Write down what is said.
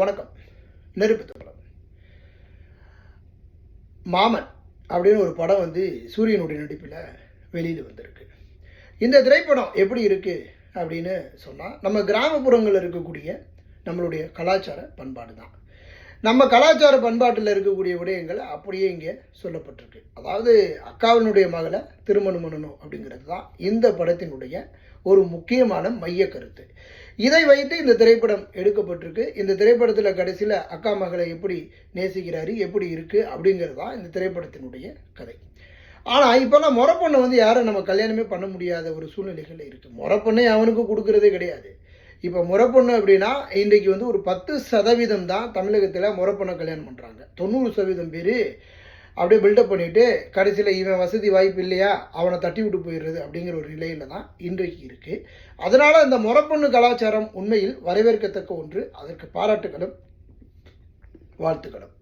வணக்கம். நெருப்பு தோழம் மாமன் அப்படின்னு ஒரு படம் வந்து சூரியனுடைய நடிப்பில் வெளியில் வந்திருக்கு. இந்த திரைப்படம் எப்படி இருக்குது அப்படின்னு சொன்னால் நம்ம கிராமப்புறங்களில் இருக்கக்கூடிய நம்மளுடைய கலாச்சார பண்பாடு தான். நம்ம கலாச்சார பண்பாட்டில் இருக்கக்கூடிய விடயங்கள் அப்படியே இங்கே சொல்லப்பட்டிருக்கு. அதாவது அக்காவினுடைய மகளை திருமணம் பண்ணணும் அப்படிங்கிறது தான் இந்த படத்தினுடைய ஒரு முக்கியமான மைய கருத்து. இதை வைத்து இந்த திரைப்படம் எடுக்கப்பட்டிருக்கு. இந்த திரைப்படத்தில் கடைசியில் அக்கா மகளை எப்படி நேசிக்கிறாரு எப்படி இருக்குது அப்படிங்கிறது தான் இந்த திரைப்படத்தினுடைய கதை. ஆனால் இப்போல்லாம் முறப்பொண்ணை வந்து யாரும் நம்ம கல்யாணமே பண்ண முடியாத ஒரு சூழ்நிலைகள் இருக்குது முறப்பொண்ணை அவனுக்கு கொடுக்கறதே கிடையாது. இப்போ முறப்பொண்ணு அப்படின்னா இன்றைக்கு வந்து ஒரு பத்து சதவீதம் தான் தமிழகத்தில் முறப்பொண்ணை கல்யாணம் பண்ணுறாங்க தொண்ணூறு சதவீதம் பேர் அப்படியே பில்டப் பண்ணிவிட்டு கடைசியில் இவன் வசதி வாய்ப்பு இல்லையா அவனை தட்டி விட்டு போயிடுறது அப்படிங்கிற ஒரு நிலையில் தான் இன்றைக்கு இருக்குது அதனால் இந்த முறப்பொண்ணு கலாச்சாரம் உண்மையில் வரவேற்கத்தக்க ஒன்று. அதற்கு பாராட்டுகளும் வாழ்த்துக்களும்.